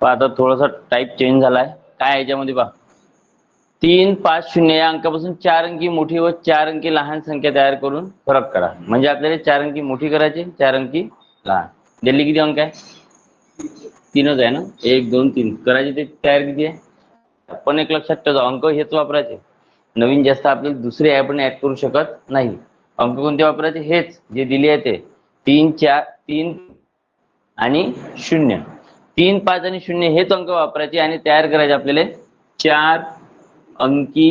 पहा आता थोडासा टाईप चेंज झालाय. काय याच्यामध्ये पहा. तीन पाच शून्य या अंकापासून चार अंकी मोठी व चार अंकी लहान संख्या तयार करून फरक करा. म्हणजे आपल्याला चार अंकी मोठी करायची चार अंकी लहान. दिल्ली किती अंक आहे? तीनच आहे ना? एक दोन तीन. करायचे ते तयार किती आहे? पण एक लक्षात ठेवा अंक हेच वापरायचे. नवीन जास्त आपल्याला दुसरे आपण ऍड करू शकत नाही. अंक कोणते वापरायचे? हेच. जे दिले आहे ते. तीन चार तीन आणि शून्य. तीन पाच आणि शून्य हेच अंक वापरायचे आणि तयार करायचे आपल्याला चार अंकी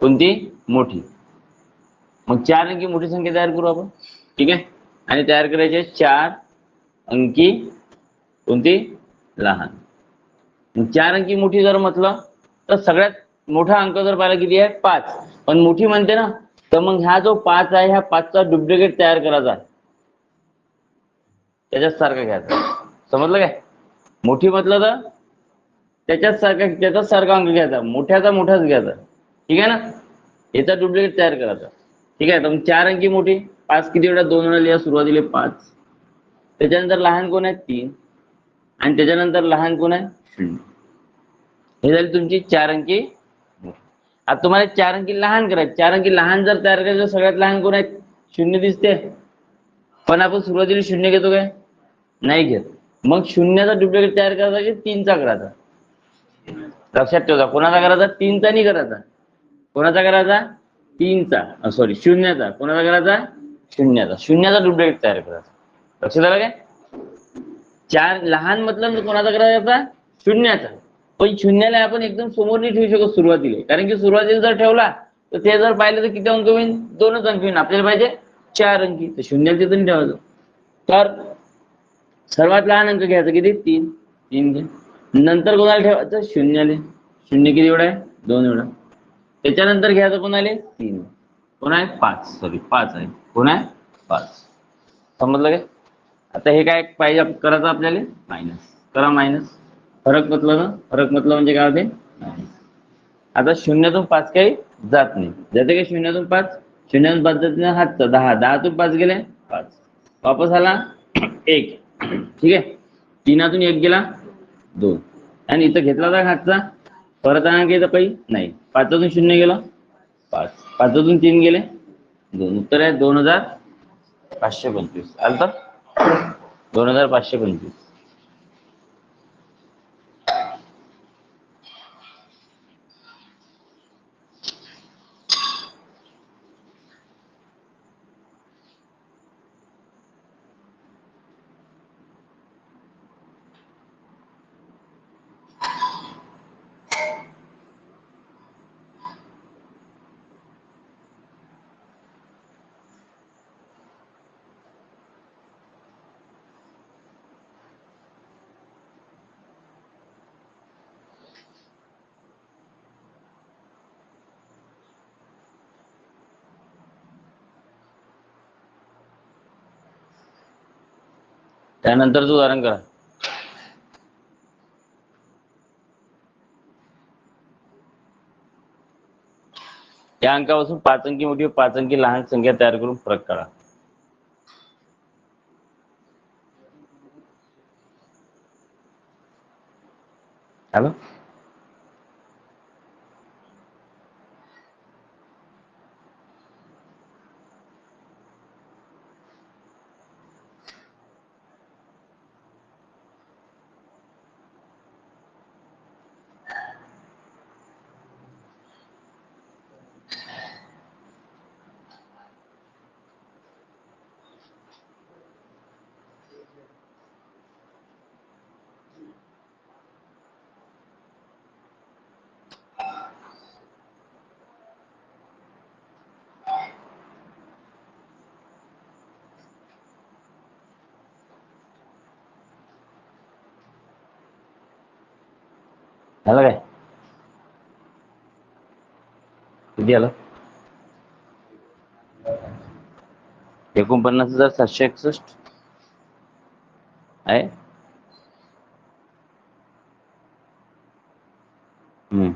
कोणती? मोठी. मग चार अंकी मोठी संख्या तयार करू आपण. ठीक आहे? आणि तयार करायचे चार अंकी कोणती? लहान. मग चार अंकी मोठी जर म्हटलं तर सगळ्यात मोठा अंक जर पाहिला किती आहे? पाच. पण मोठी म्हणते ना तर मग ह्या जो पाच आहे ह्या पाचचा डुप्लिकेट तयार करायचा. आहे त्याच्याच सारखा घ्यायचा. समजलं काय? मोठी म्हटलं तर? त्याच्याच सारखा त्याचाच सारखा अंक घ्यायचा. मोठ्याचा मोठाच घ्यायचा. ठीक आहे ना? याचा डुप्लिकेट तयार करायचा. ठीक आहे? तर मग चार अंकी मोठी. पाच किती वेळा दोन वेळा लिहा सुरुवातीला पाच. त्याच्यानंतर लहान कोण आहे तीन. आणि त्याच्यानंतर लहान कोण आहे? शून्य. हे झाली तुमची चार अंकी. आता तुम्हाला चार अंकी लहान करायचे. चार अंकी लहान जर तयार करायचं तर सगळ्यात लहान कोण आहे शून्य दिसते. पण आपण सुरुवातीला शून्य घेतो काय? नाही घेत. मग शून्याचा डुप्लिकेट तयार करायचा की तीनचा करायचा? लक्षात ठेवा कोणाचा करायचा? तीनचा नाही करायचा. कोणाचा करायचा? तीनचा. सॉरी शून्याचा. कोणाचा करायचा? शून्याचा. शून्याचा डुप्लिकेट तयार करायचा. लक्षात आलं काय? चार लहान मतलब तर कोणाचा करायचा? शून्याचा. पण शून्याला आपण एकदम समोर नाही ठेवू शकत सुरुवातीला. कारण की सुरुवातीला जर ठेवला तर ते जर पाहिलं तर किती अंक होईल दोनच अंक होईल आपल्याला पाहिजे चार अंकी. तर शून्याला तिथं ठेवायचं. तर सर्वात लहान अंक घ्यायचा किती? तीन. तीन घे. नंतर कोणाला ठेवायचं? शून्याले शून्य किती एवढा आहे? दोन एवढा. त्याच्यानंतर घ्यायचं कोणाले? तीन. कोण आहे? पाच. सॉरी पाच आहे. कोण आहे? पाच. समजलं काय आता हे काय पाहिजे करायचं आपल्याला? मायनस करा मायनस फरक म्हटलं ना? फरक म्हटलं म्हणजे काय होते? मायनस आता शून्यातून पाच काही जात नाही. जाते का शून्यातून पाच? शून्यातून पाच जात नाही. हातचा. दहा. दहातून पाच गेले? पाच. वापस आला? एक. ठीक आहे? तीनातून एक गेला दोन. आणि इथं घेतला तर हातचा? परत आणा इथं काही? नाही. पाचातून शून्य गेला. पाच. पाचातून तीन गेले. दोन. उत्तर आहे दोन हजार पाचशे पंचवीस. आलं तर? दोन हजार पाचशे पंचवीस. त्यानंतरच उदाहरण करा. या अंकापासून पाच अंकी मोठी पाच अंकी लहान संख्या तयार करून फरक करा हॅलो? झालं काय? किती आलं एकोणपन्नास हजार सातशे एकसष्ट. आहे? हम्म.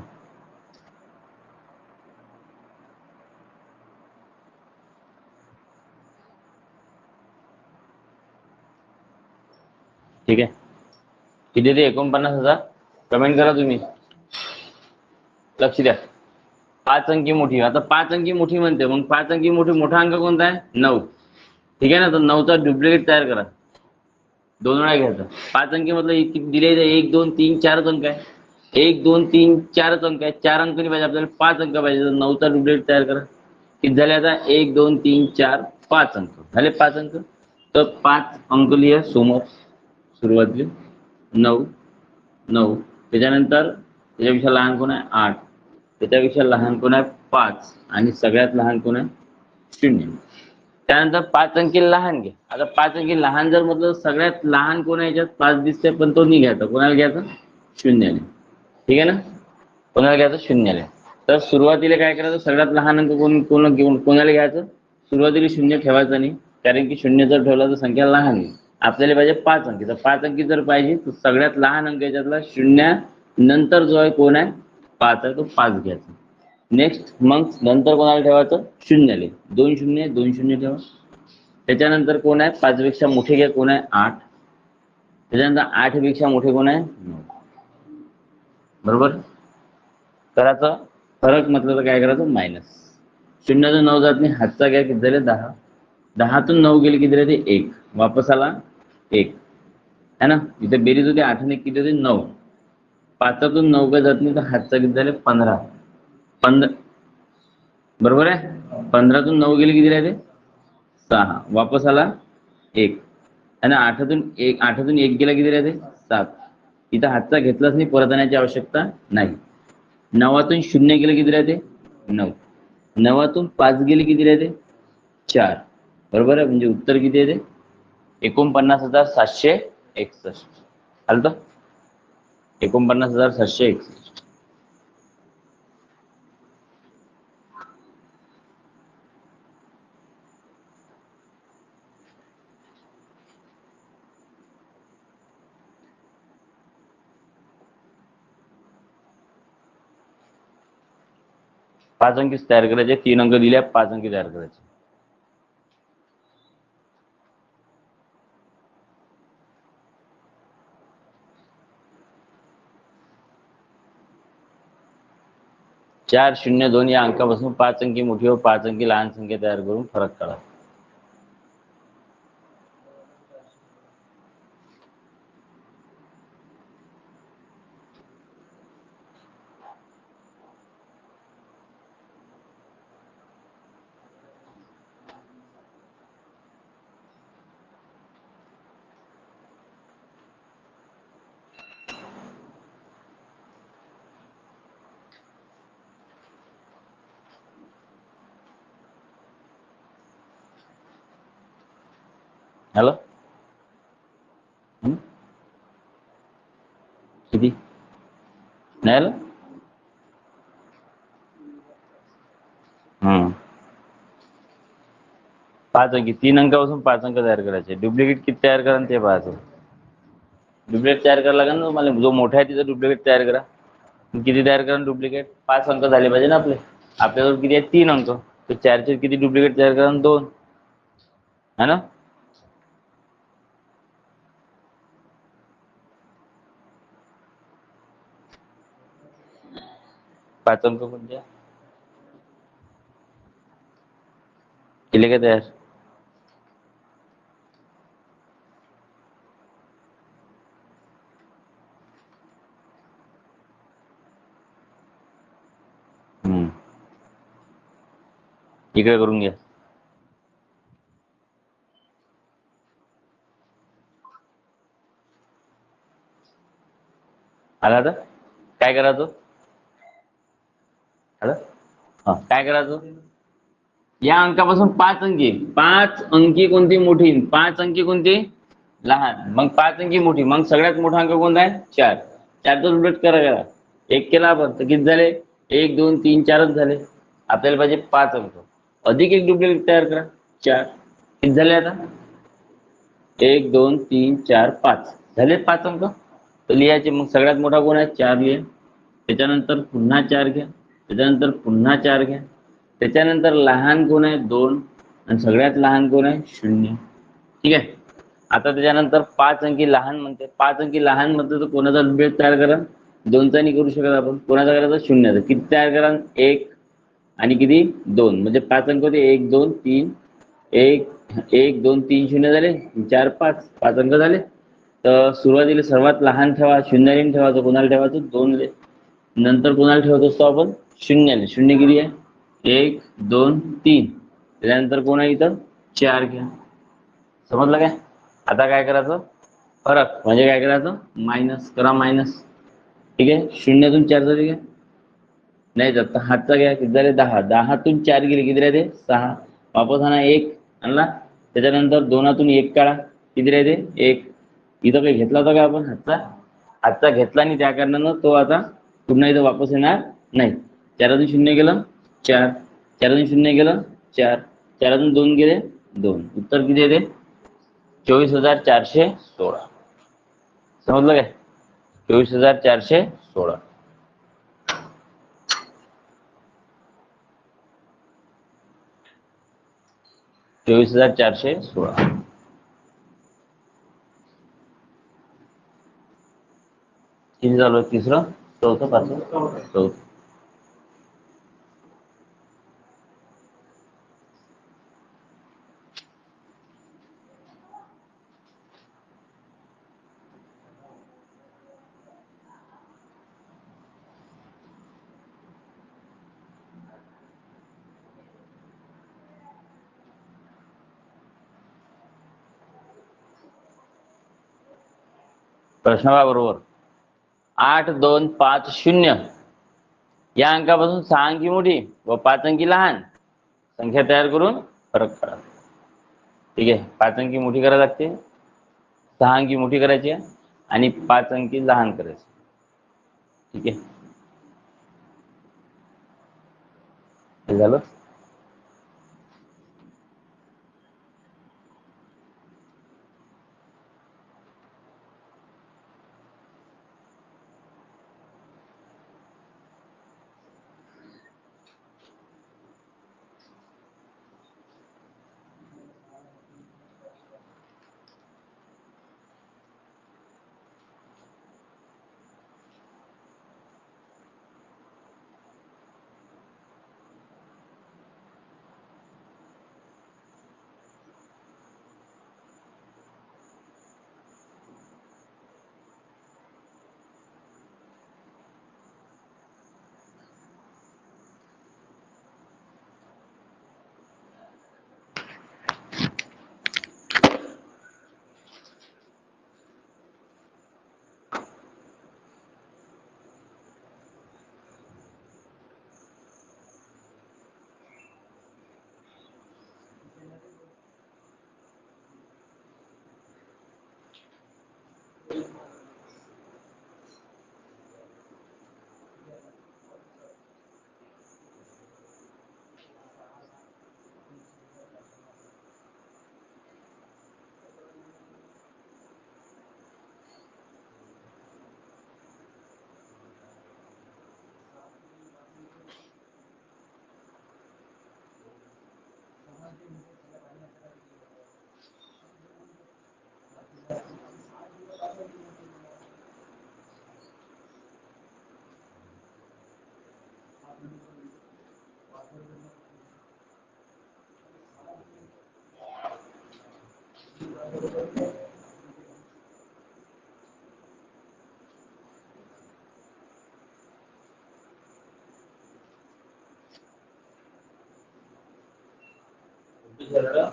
ठीक आहे. किती ते एकोणपन्नास हजार? कमेंट करा तुम्ही. लक्ष द्या. पाच अंकी मोठी. आता पाच अंकी मोठी म्हणते. मग पाच अंकी मोठी मोठा अंक कोणता आहे? नऊ. ठीक आहे ना? तर नऊचा डुप्लिकेट तयार करा. दोन वेळा घ्यायचा. पाच अंकी मधलं दिले एक दोन तीन चारच अंक आहे. एक दोन तीन चारच अंक आहे. चार अंक नाही पाहिजे आपल्याला पाच अंक पाहिजे. तर नऊचा डुप्लिकेट तयार करा. किती झाले आता? एक दोन तीन चार पाच अंक. झाले पाच अंक? तर पाच अंक लिहा. समोर. सुरुवातीला नऊ. नऊ. त्याच्यानंतर त्याच्यापेक्षा लहान कोण आहे? आठ. त्याच्यापेक्षा लहान कोण आहे? पाच. आणि सगळ्यात लहान कोण आहे? शून्य. त्यानंतर पाच अंकी लहान घ्या. आता पाच अंकी लहान जर म्हटलं सगळ्यात लहान कोण आहे याच्यात? पाच दिसते पण तो नाही घ्यायचा. कोणाला घ्यायचा? शून्याने. ठीक आहे ना? कोणाला घ्यायचं? शून्याने. तर सुरुवातीला काय करायचं? सगळ्यात लहान अंक कोण कोण घेऊन कोणाला घ्यायचं? सुरुवातीला शून्य ठेवायचं नाही. कारण की शून्य जर ठेवला तर संख्या लहान आहे आपल्याला पाहिजे पाच अंकी. तर पाच अंकी जर पाहिजे तर सगळ्यात लहान अंक याच्यातला शून्य नंतर जो आहे कोण आहे? पाच आहे. तो पाच घ्यायचा. नेक्स्ट मग नंतर कोणाला ठेवायचं? शून्यले दोन शून्य दोन शून्य ठेवा. त्याच्यानंतर कोण आहे? पाचपेक्षा मोठे घ्या. कोण आहे? आठ. त्याच्यानंतर आठपेक्षा मोठे कोण आहे? नऊ. बरोबर? करायचं? फरक म्हटलं तर काय करायचं? मायनस. शून्यातून नऊ जात नाही. हातचा घ्या किती झाले? दहा. दहातून नऊ गेले किती राहते एक. वापस आला. एक. है ना? इथे बेरीज होती आठने किती होते? नऊ. पाचातून नऊ काय जात नाही तर हातचा किती झाले? पंधरा. पंधरा बरोबर आहे? पंधरातून नऊ गेले किती राहते सहा. वापस आला? एक. आणि आठातून एक आठातून एक गेला किती राहते सात. इथं हातचा घेतलाच नाही परत आणण्याची आवश्यकता नाही. नवातून शून्य गेले किती राहते नऊ. नवातून पाच गेले किती राहते चार. बरोबर आहे? म्हणजे उत्तर किती येते एकोणपन्नास हज़ार सातशे एकसष्ट. तर? एकोणपन्नास हज़ार सातशे एकसष्ट. पाच अंकी तयार करायचे, तीन अंक दिले पाच अंकी तयार करायचे. चार शून्य दोन या अंकापासून पाच अंकी मोठी व पाच अंकी लहान संख्या तयार करून फरक काढा. हॅलो हं? किती नाही आलं हं. पाच अंकी तीन अंकापासून पाच अंक तयार करायचे. डुप्लिकेट किती तयार करा ते पाहायचं डुप्लिकेट तयार करायला लागेल ना तुम्हाला? जो मोठा आहे तिचा डुप्लिकेट तयार करा. किती तयार करा डुप्लिकेट पाच अंक पाहिजे ना आपले. आपल्याजवळ किती आहे तीन अंक. तर चारचे किती डुप्लिकेट तयार करा दोन. है ना? पाच अंक कोणते केले का तयार? हम्म. इकडे करून घ्या आला आता? काय करायचं काय करायचं? या अंकापासून पाच अंकी. पाच अंकी कोणती मोठी? पाच अंकी कोणती? लहान. मग पाच अंकी मोठी. मग सगळ्यात मोठा अंक कोणता आहे? चार. चारचा उलट करा करा. एक केला आपण तर किती झाले? एक दोन तीन चारच झाले. आपल्याला पाहिजे पाच अंक. अधिक एक डुप्लिकेट तयार करा. चार. किती झाले आता? एक दोन तीन चार पाच. झाले पाच अंक? तर लिहायचे. मग सगळ्यात मोठा कोण आहे? चार लिहा. त्याच्यानंतर पुन्हा चार घ्या. त्याच्यानंतर पुन्हा चार घ्या. त्याच्यानंतर लहान कोण आहे दोन आणि सगळ्यात लहान कोण आहे शून्य. ठीक आहे? आता त्याच्यानंतर पाच अंकी लहान म्हणते. पाच अंकी लहान म्हणते तर कोणाचा बेस तयार करा? दोनचा नाही करू शकत आपण. कोणाचा करायचा? शून्याचा किती तयार करा? एक आणि किती? दोन. म्हणजे पाच अंक होते. एक दोन तीन. एक एक दोन तीन शून्य झाले. चार पाच. पाच अंक झाले. तर सुरुवातीला सर्वात लहान ठेवा. शून्य ठेवायचं कोणाला ठेवायचं? दोन नंतर कोणाला ठेवत? असतो आपण शून्याने शून्य किती आहे? एक दोन तीन. त्याच्यानंतर कोण आहे इथं? चार घ्या. समजलं काय? आता काय करायचं? फरक. म्हणजे काय करायचं? मायनस करा मायनस. ठीक आहे? शून्यातून चार झाले काय? नाही जात तर हातचा घ्या. किती झाले? दहा. दहातून चार गेले. किती राहते सहा. वापस आणा एक. आणला. त्याच्यानंतर दोनातून एक काढा. किती राहते एक. इथं काही घेतला होता का आपण? हातचा? हातचा घेतला नाही त्या कारणानं तो आता पुन्हा इथं वापस येणार नाही. चारातून शून्य गेलं चार. चारातून शून्य गेलं चार. चारातून दोन गेले दोन. उत्तर किती येते? चोवीस हजार चारशे सोळा. समजलं काय? चोवीस हजार चारशे सोळा. चोवीस हजार चारशे सोळा. किती झालं? तिसरं? चौथं पाचवं? चौथं. प्रश्नाबरोबर. आठ दोन पाच शून्य. या अंकापासून सहा अंकी मोठी व पाच अंकी लहान. संख्या तयार करून फरक करा. ठीक आहे? पाच अंकी मोठी करावी लागते. सहा अंकी मोठी करायची आहे आणि पाच अंकी लहान करायची. ठीक आहे? झालं? झालं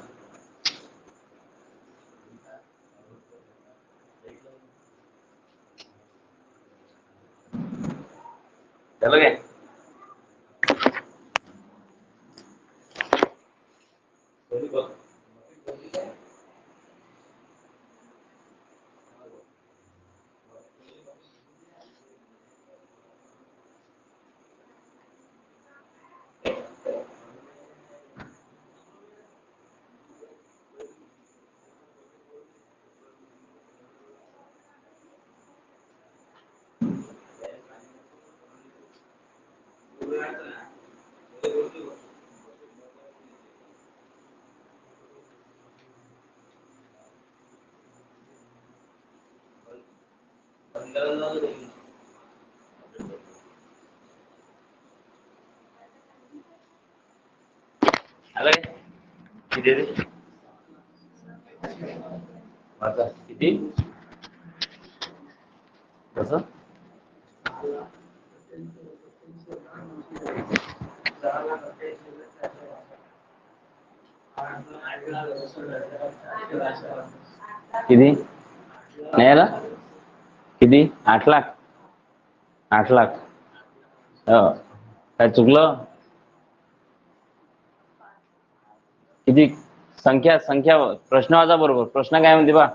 Alright, you did it. What's up? किती? नाही आला किती? आठ लाख. आठ लाख. हो. काय चुकलं? किती? संख्या संख्या प्रश्न वाचा बरोबर. प्रश्न काय म्हणते बा?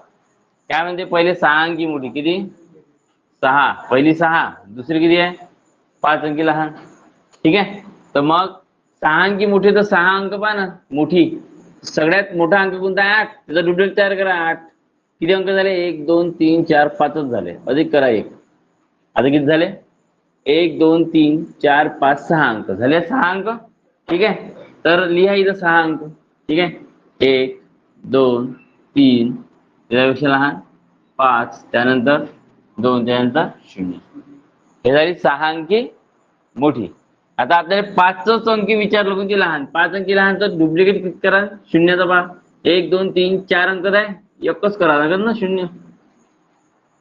काय म्हणते? पहिले सहा अंकी मोठी. किती? सहा. पहिली सहा. दुसरी किती आहे? पाच अंकी लहान. ठीक आहे? तर मग सहा अंकी मोठी तर सहा अंक पहा ना. मोठी. सगळ्यात मोठा अंक कोणता आहे? आठ. त्याचा डुटेल तयार करा. आठ. किती अंक झाले? एक दोन तीन चार पाचच झाले. अधिक करा एक. आता किती झाले? एक दोन तीन चार पाच सहा अंक. झाले सहा अंक? ठीक आहे. तर लिहा इथं सहा अंक. ठीक आहे? एक दोन तीन. त्याच्यापेक्षा लहान? पाच. त्यानंतर दोन त्यानंतर शून्य. हे झाली सहा अंकी मोठी. आता आपल्याला पाचच अंकी विचारलं कोणती? लहान. पाच अंकी लहान तर डुप्लिकेट करा शून्याचा पा एक दोन तीन चार अंक आहे एकच करा लागेल ना शून्य.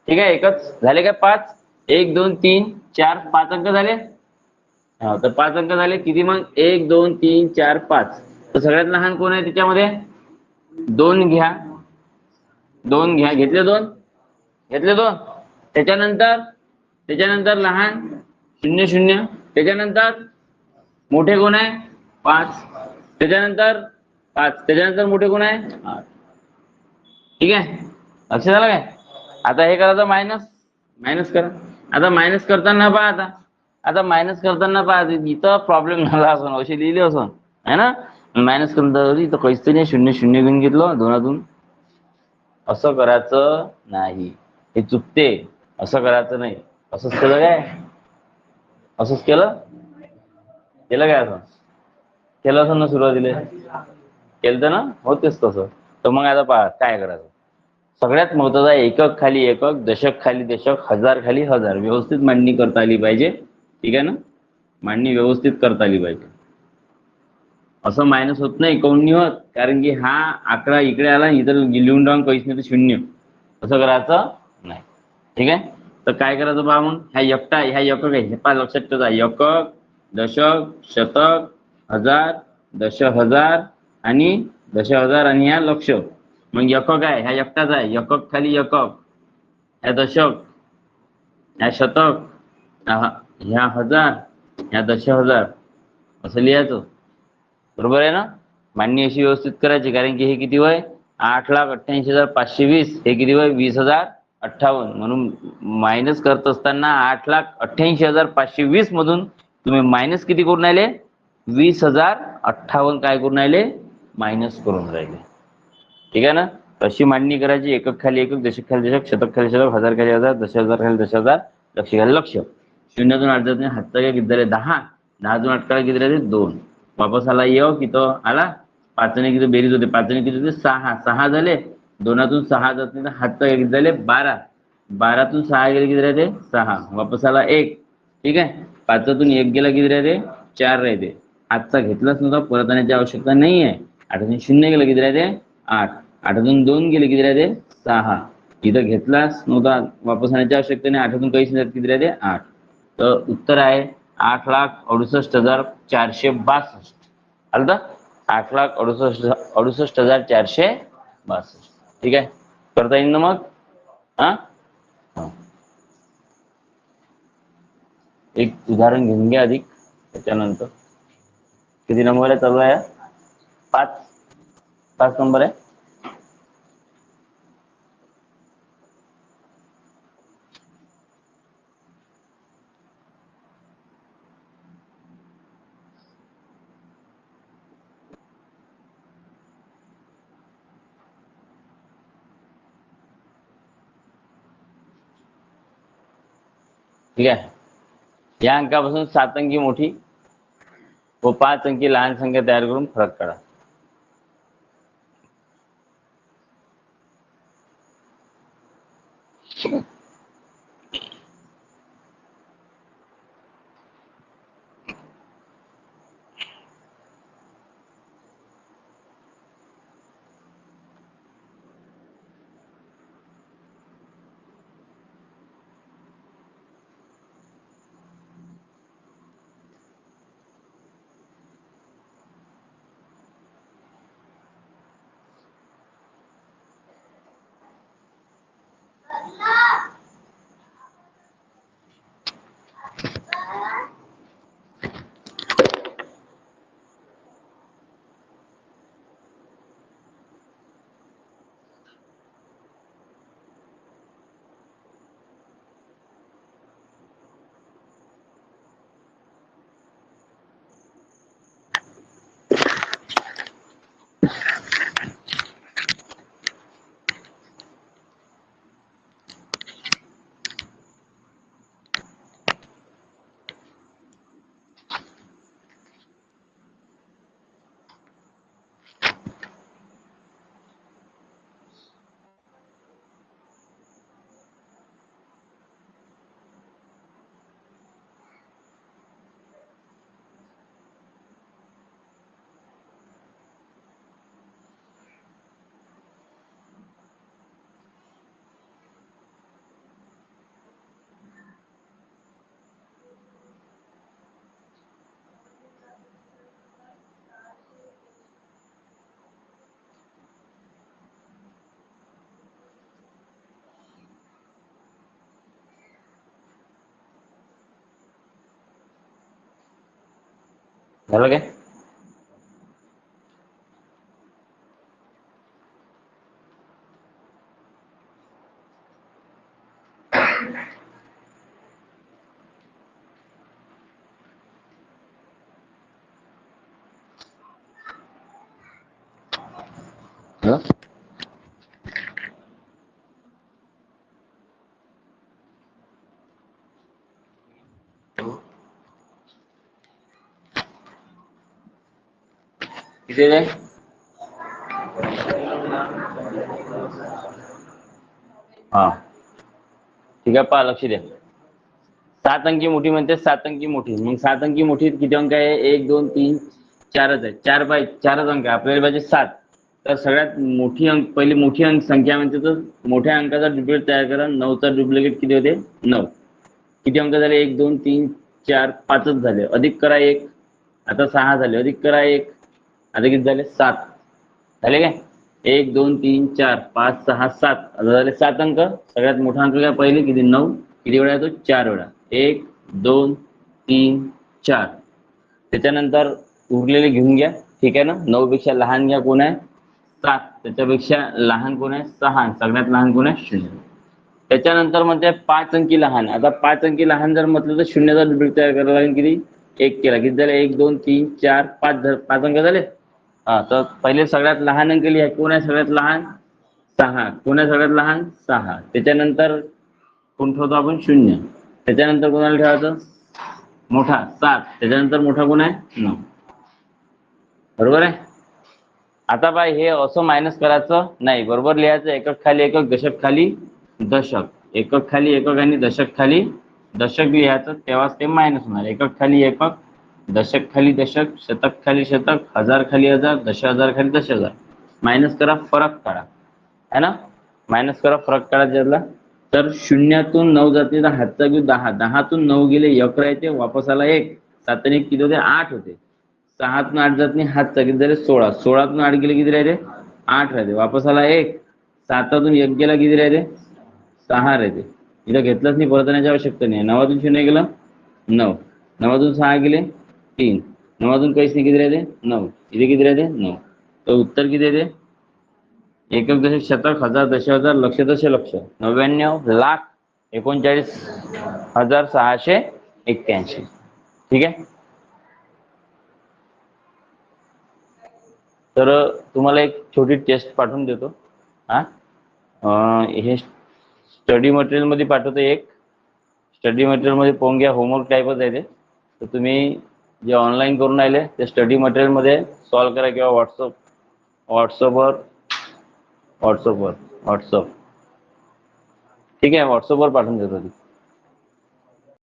ठीक आहे एकच. झाले काय पाच? एक दोन तीन चार पाच अंक झाले? हा तर पाच अंक झाले. किती मग? एक दोन तीन चार पाच. तर सगळ्यात लहान कोण आहे त्याच्यामध्ये? दोन घ्या. दोन घ्या. घेतले दोन? घेतले दोन? त्याच्यानंतर? त्याच्यानंतर लहान? शून्य शून्य. त्याच्यानंतर? मोठे कोण आहे? पाच. त्याच्यानंतर? पाच. त्याच्यानंतर मोठे कोण आहे? आठ. ठीक आहे? लक्ष झालं काय? आता हे करायचं मायनस मायनस करा. आता मायनस करताना पहा आता. आता मायनस करताना पहा इथं प्रॉब्लेम झाला असं असे लिहिले असं है ना? मायनस करता इथं काहीच नाही. शून्य शून्य घेऊन घेतलं दोनातून. असं करायचं नाही. हे चुकते. असं करायचं नाही. असंच केलं काय? असंच केलं? केलं काय असं? केलं असं ना सुरुवातीला? केलं ना? होतेच तसं. तर मग आता पहा काय करायचं? सगळ्यात महत्त्वाचा एकक खाली एकक दशक खाली दशक हजार खाली हजार. व्यवस्थित मांडणी करता आली पाहिजे ठीक आहे ना? मांडणी व्यवस्थित करता आली पाहिजे. असं मायनस होत नाही काऊन नाही होत. कारण की हा आकडा इकडे आला इतर लिहून राहून काहीच नाही तर शून्य. असं करायचं नाही. ठीक आहे? तर काय करायचं पहा मग? ह्या एकटा ह्या एकक आहे. हे पा लक्षात ठेवा. एकक दशक शतक हजार दश हजार आणि दश हजार आणि ह्या लक्ष. मग एकक आहे ह्या एकटाच आहे. एकक खाली एकक ह्या दशक ह्या शतक ह्या ह्या हजार ह्या दश हजार असं लिहायचं. बरोबर आहे ना? मांडणी अशी व्यवस्थित करायची कारण की हे किती वय? आठ लाख अठ्ठ्याऐंशी हजार पाचशे वीस. हे किती वय? वीस हजार अठ्ठावन्न. म्हणून मायनस करत असताना आठ लाख अठ्ठ्याऐंशी हजार पाचशे वीस मधून तुम्ही मायनस किती करून राहिले? वीस हजार अठ्ठावन्न काय करून राहिले? मायनस करून राहिले. ठीक आहे ना? अशी मांडणी करायची एकक खाली एकक दशक खाली दशक शतक खाली शतक हजार खाली हजार दश हजार खाली दश हजार लक्ष खाली लक्ष. शून्यातून आठ जात हातचा किती झाले दहा. दहातून अटकाला काढा किती राहते? दोन. वापस आला येऊ किती आला पाचने किती बेरीज होते पाचने किती होते? सहा. सहा झाले दोनातून सहा जात नाही तर हातचा किती झाले बारा. बारातून सहा गेले किती राहते? सहा. वापस आला एक. ठीक आहे? पाचातून एक गेला किती राहते? चार राहते. आजचा घेतलाच नव्हता परत आणण्याची आवश्यकता नाही आहे आठातून शून्य गेलं किती राहते? आठ. आठातून दोन गेले किती राहते? सहा. इथं घेतलाच नव्हता वापस आणण्याची आवश्यकता नाही. आठातून काहीच किती राहते? आठ. तर उत्तर आहे आठ लाख अडुसष्ट हजार चारशे बासष्ट. आलं तर? आठ लाख अडुसष्ट अडुसष्ट हजार चारशे बासष्ट. ठीक आहे? करता येईल ना मग? हा? हा. एक उदाहरण घेऊन घ्या अधिक त्याच्यानंतर. किती नंबर आहे चालू आहे? पाच पाच नंबर आहे ठीक आहे या अंकापासून सात अंकी मोठी, व पाच अंकी लहान संख्या तयार करून फरक काढा झालं काय किती हा. ठीक आहे पहा लक्ष द्या. सात अंकी मोठी म्हणते सात अंकी मोठी. मग सात अंकी मोठी किती अंक आहे? एक दोन तीन चारच आहे. चार बाय चारच अंक आहे. आपल्याला पाहिजे सात. तर सगळ्यात मोठी अंक पहिली मोठी अंक संख्या म्हणते तर मोठ्या अंकाचा डुप्लिकेट तयार करा. नऊचा डुप्लिकेट किती होते? नऊ. किती अंक झाले? एक दोन तीन चार पाचच झाले. अधिक करा एक. आता सहा झाले. अधिक करा एक. आता किती झाले? सात. झाले काय? एक दोन तीन चार पाच सहा सात. आता झाले सात अंक. सगळ्यात मोठा अंक काय? पहिले किती? नऊ. किती वेळा येतो? चार वेळा. एक दोन तीन चार. त्याच्यानंतर उरलेले घेऊन घ्या. ठीक आहे ना? नऊ पेक्षा लहान घ्या कोण आहे? सात. त्याच्यापेक्षा लहान कोण आहे? सहा. सगळ्यात लहान कोण आहे? शून्य. त्याच्यानंतर म्हणते पाच अंकी लहान. आता पाच अंकी लहान जर म्हटलं तर शून्याचा डुप्लिकेट तयार करायला लागेल किती? एक केला. किती झाले? एक दोन तीन चार पाच. पाच अंक झाले? हा तर पहिले सगळ्यात लहान अंक लिहाय कोण आहे सगळ्यात लहान? सहा. कोण आहे सगळ्यात लहान? सहा. त्याच्यानंतर कोण ठेवतो आपण? शून्य. त्याच्यानंतर कोणाला ठेवायचं? मोठा. सात. त्याच्यानंतर मोठा कोण आहे? नऊ. बरोबर आहे? आता बाय हे असं मायनस करायचं नाही. बरोबर लिहायचं एकक खाली एकक दशक खाली दशक. एकक खाली एकक आणि दशक खाली दशक लिहायचं. तेव्हाच ते मायनस होणार. एकक खाली एकक दशक खाली दशक शतक खाली शतक हजार खाली हजार दश हजार खाली दश हजार. मायनस करा फरक काढा. है ना? मायनस करा फरक काढा त्यातला. तर शून्यातून नऊ जाते तर हातचा घेऊ दहा. दहातून नऊ गेले एक येते वापस आला एक. सात आणि एक किती होते? आठ होते. सहातून आठ जात नाही हातचा किती झाले? सोळा. सोळातून आठ गेले किती राहते आठ राहते वापस आला एक. सातातून एक गेला किती राहते सहा राहते इथं घेतलंच नाही परतण्याची आवश्यकता नाही. नवातून शून्य गेलं? नऊ. नवातून सहा गेले? तीन. नवातून अजून नाही किती राहते नऊ. इथे किती राहते नऊ. तर उत्तर किती येते? एकक दशक शतक हजार दश हजार लक्ष दश लक्ष. नव्याण्णव लाख एकोणचाळीस हजार सहाशे एक्क्याऐंशी. ठीक आहे? तर तुम्हाला एक छोटी टेस्ट पाठवून देतो. हा? हे स्टडी मटेरियलमध्ये पाठवतो एक. स्टडी मटेरियलमध्ये पोंग्या होमवर्क टाईपच आहे ते. तर तुम्ही जे ऑनलाईन करून राहिले ते स्टडी मटेरियलमध्ये सॉल्व करा किंवा व्हॉट्सअप व्हॉट्सअपवर व्हॉट्सअपवर व्हॉट्सअप ठीक आहे व्हॉट्सअपवर पाठवून देतो. ती